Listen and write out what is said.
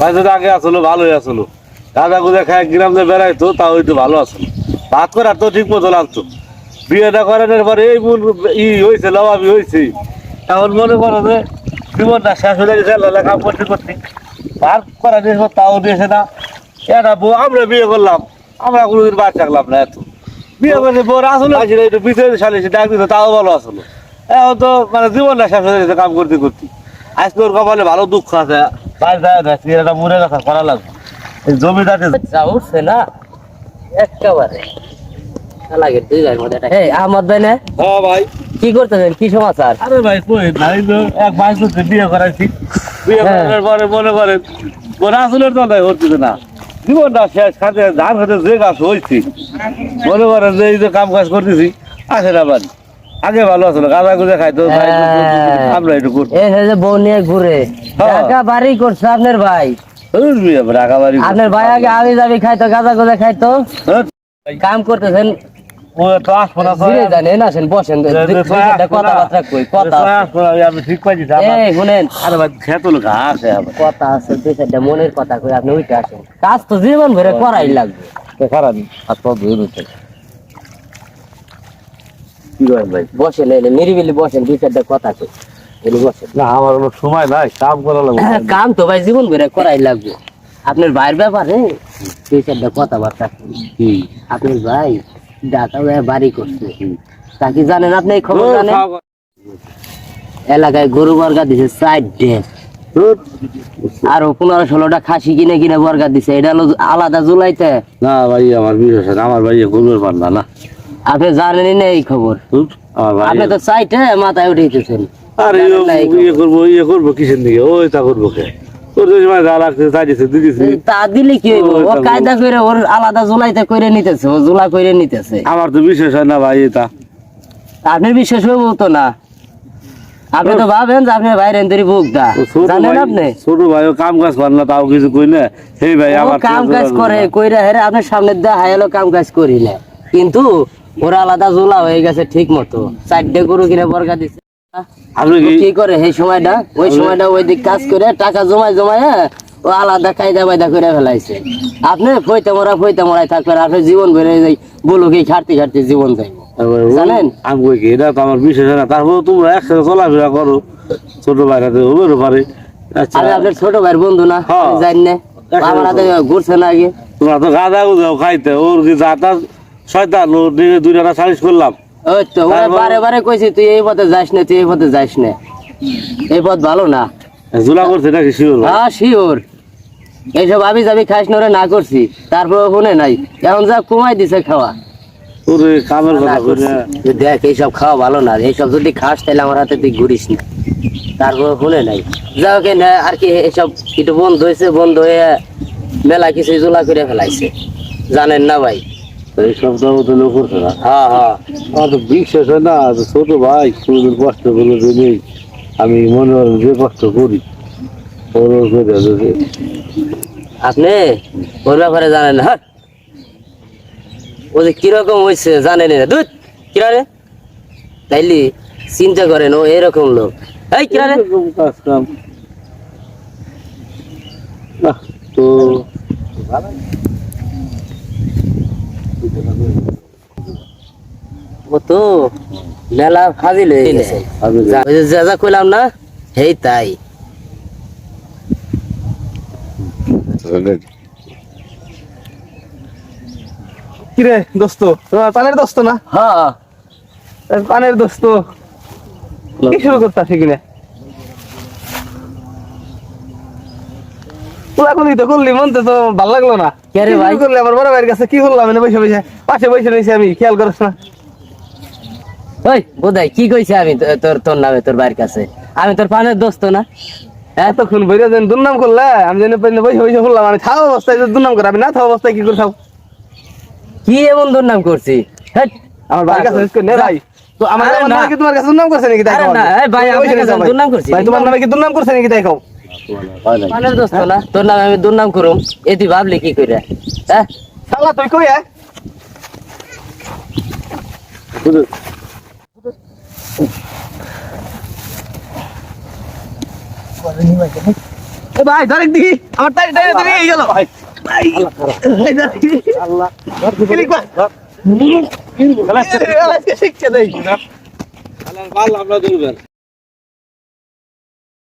যদি আগে আসলো ভালোই আসলো। গাঁদা গুঁজা খায় গ্রাম দিয়ে বেড়াইতো তাও একটু ভালো আসলো। ভাত করে তো ঠিক মতো লাগতো। বিয়েটা করানোর পরে এই মন ই হয়েছে লবাবি হয়েছে। এখন মনে করো যে জীবনটা শেষ হয়ে গেছে লেখা করতে করতে। পার করা দিয়েছে তাও দিয়েছে না। এটা বউ আমরা বিয়ে করলাম। আমরা কোনোদিন বাদ থাকলাম না এত। বিয়ে করে বউ আসলে একটু বিচে সালে সে ডাক দিত তাও ভালো আসলো। এখন তো মানে জীবনটা শেষ হয়ে গেছে কাম করতে করতে। আজকে ওর কপালে ভালো দুঃখ আছে। বাইরে যায় না এটা মরে গেছে করা লাগবে। এই জমিটাতে যা উঠছে না একেবারে। লাগে দুই ভাইয়ের মধ্যে একটা- এই আহমদ ভাই না? হ্যাঁ ভাই। কি করতেছেন? কি সমাচার? আরে ভাই কই? নাই তো এক বিয়ে করাইছি। বিয়ে হ্যাঁ। করার পরে মনে করেন আসলের তো নাই হচ্ছে না। জীবনটা শেষ খাতে ধান খাতে যে গাছ হয়েছি মনে করেন যে এই যে কাম কাজ করতেছি আসে না বাড়ি। আগে ভালো আসলো গাঁদা গুঁজে খাইতো হ্যাঁ। আমরা একটু করছি এই যে বউ নিয়ে ঘুরে। হ্যাঁ। টাকা বাড়ি করছে আপনার ভাই। ঢাকা বাড়ি আপনার ভাই আগে আগে যাবি খাইতো গাঁজা গোজা খাইতো। হ্যাঁ, কাম করতেছেন। আমি মনের কথা কই আপনি কাজ তো জীবন ভরে করাই লাগবে খারাপ হাত পা ধুয়ে দিতে কি করেন ভাই বসেন এলে নিরিবিলি বসেন দুই চারটা কথা কই। এলে বসেন। না আমার কোনো সময় নাই কাম করা লাগবে। কাম তো ভাই জীবন ভরে করাই লাগবে। আপনার ভাইয়ের ব্যাপারে দুই চারটা কথাবার্তা আপনার ভাই ঢাকা বাড়ি করছে। তা কি জানেন আপনি এই খবর জানেন? এলাকায় গরু বর্গা দিছে আর পনেরো ষোলোটা খাসি কিনে কিনে বর্গা দিছে। এটা হলো আলাদা জুলাইতে। না ভাই আমার বিশেষ আমার ভাই গরুর পান্না না। আপনি জানেনই না এই খবর। আপনি তো সাইটে মাথায় উঠেছেন আরে। ইয়ে করব ইয়ে করব কিসের দিকে? ওই তা করব কে? আমার তো হয় না ভাই এটা। আপনার বিশ্বাস হইব তো না? আপনি তো ভাবেন যে জানেন আপনি? ছোট ভাই ও কাম কাজ করে না তাও কিছু কই না। সেই ভাই আমার কাম কাজ করে কইরা হেরে আপনার সামনে দা হায়ালো কাম কাজ করি না। কিন্তু ওরা আলাদা জোলা হয়ে গেছে ঠিক মতো। চারটে গরু কিনে বর্গা দিছে। কি করে সেই সময়টা? ওই সময়টা ওই দিক কাজ করে টাকা জমায় জমায় ও আলাদা কায়দা বায়দা করে ফেলাইছে। আপনি ফইতে মরা ফইতে মরাই থাকবেন আপনি জীবন বেড়ে যাই বলো কি খাটতে খাটতে জীবন যাই জানেন? আমি কি এটা তো আমার বিশেষ না। তারপর তোমরা একসাথে চলাফেরা করো। ছোট ভাইরাতে হবেও পারে আচ্ছা। আমি আপনার ছোট ভাইয়ের বন্ধু না হ্যাঁ। জানি না। আমার ঘুরছে না আগে। তোমরা তো গাঁদা গুজাও খাইতে। ওর কি যাতা শয়তান দুই সালিশ করলাম। ওই তো বারে বারে কইছি তুই এই পথে যাস না তুই এই পথে যাস না। এই পথ ভালো না। জুলা করছে নাকি? শিওর? হ্যাঁ শিওর। এইসব আবি যাবি নরে না করছি। তারপর শুনে নাই। এখন যা কমাই দিছে খাওয়া। তোর কামের না কথা কইরা দেখ এইসব খাওয়া ভালো না। এইসব যদি খাস তাহলে আমার হাতে তুই ঘুরিস না। তারপর শুনে নাই। কেন আর কি এইসব একটু বন্ধ হয়েছে বন্ধ হয়ে মেলা কিছু জোলা করে ফেলাইছে। জানেন না ভাই। এই সপ্তাহ তো করছে না। হ্যাঁ হ্যাঁ। আমার তো বিশ্বাস হয় না ছোট ভাই কোনোদিন কষ্ট করল যে নেই। আমি মনে হয় যে কষ্ট করি। ওর করে আপনি ওর ব্যাপারে জানেন না হ্যাঁ? ও যে কীরকম হয়েছে জানেন না। দুধ কিরা রে তাইলি চিন্তা করেন ও এরকম লোক। এই কিরা রে না তো ও তো মেলা ফাজিল হয়ে গেছে। যা যা যা কইলাম না? হেই তাই। কিরে দোস্ত পানের দোস্ত না? হ্যাঁ। পানের দোস্ত। কি শুরু করতে আসে কিনা তো করলি মনতে তো ভালো লাগল না। ভাই? করলি? আমার বড় ভাইয়ের কাছে কি করলাম এনে বসে বসে। পাশে বসে রয়েছি আমি খেয়াল না। ওই বোধাই কি কইছে আমি তোর তোর নামে তোর বাড়ির কাছে? আমি তোর পানের দোস্ত না? হ্যাঁ? এতক্ষণ বইরে যেন দুর্নাম করলে আমি যেন বসে বসে বললাম আমি থাও অবস্থায় দুর্নাম করে আমি না থাও অবস্থায় কি করে থাও? কি এমন দুর্নাম করছি? আমার ভাইয়ের কাছে ভাই। তো আমার আমার। নামে কি তোমার কাছে দুর্নাম করছে নাকি তাই না, ভাই, রয়েছে কাছে দুর্নাম করছি। ভাই তোমার নামে কি দুর্নাম করছে নাকি তাই কও? নাই দোস্ত না? তোর নামে আমি দুর্নাম করুম। এ তুই ভাবলি কি কইরা? হ্যাঁ? শালা তুই কই হ্যাঁ? ভাই ধরেক দেখি আমার টাই ধরে এই গেল। ভাই। দেখি। আল্লাহ। আজকে শিখছে দেই আল্লাহ, আল্লাহ, আমরা দুর্বল